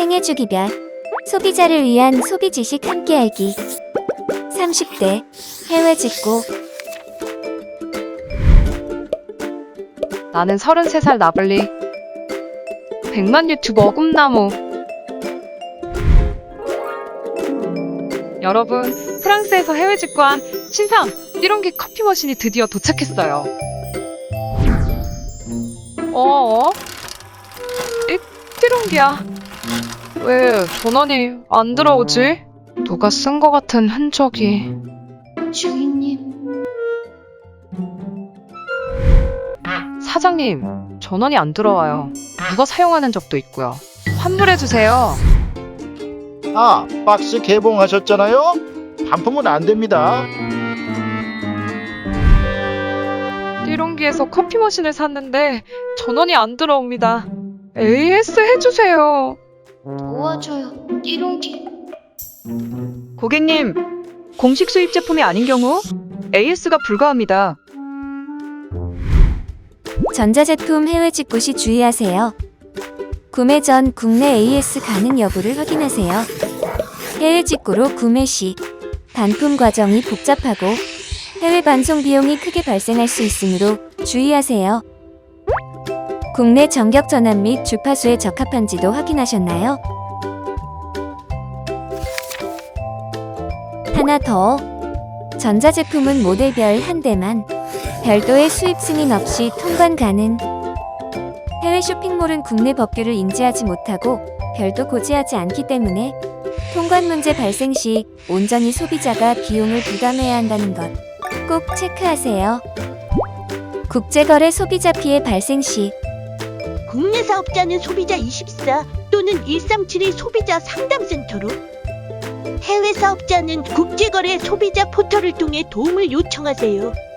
생애 주기별 소비자를 위한 소비 지식 함께 알기 30대 해외 직구 나는 33살 나블리. 100만 유튜버 꿈나무. 여러분, 프랑스에서 해외 직구한 신상 띠롱기 커피 머신이 드디어 도착했어요. 어어? 이 띠롱기야. 왜 전원이 안 들어오지? 누가 쓴 것 같은 흔적이. 주인님 사장님, 전원이 안 들어와요. 누가 사용하는 적도 있고요. 환불해주세요. 아, 박스 개봉하셨잖아요? 반품은 안 됩니다. 띠롱기에서 커피 머신을 샀는데 전원이 안 들어옵니다. AS 해주세요. 도와줘요 띠롱기 고객님, 공식 수입 제품이 아닌 경우 AS가 불가합니다. 전자제품 해외 직구 시 주의하세요. 구매 전 국내 AS 가능 여부를 확인하세요. 해외 직구로 구매 시 반품 과정이 복잡하고 해외 반송 비용이 크게 발생할 수 있으므로 주의하세요. 국내 전격 전환 및 주파수에 적합한지도 확인하셨나요? 하나 더. 전자제품은 모델별 한 대만 별도의 수입 승인 없이 통관 가능. 해외 쇼핑몰은 국내 법규를 인지하지 못하고 별도 고지하지 않기 때문에 통관 문제 발생 시 온전히 소비자가 비용을 부담해야 한다는 것 꼭 체크하세요. 국제거래 소비자 피해 발생 시 국내 사업자는 소비자 24 또는 1372 소비자 상담센터로 해외 사업자는 국제거래 소비자 포털을 통해 도움을 요청하세요.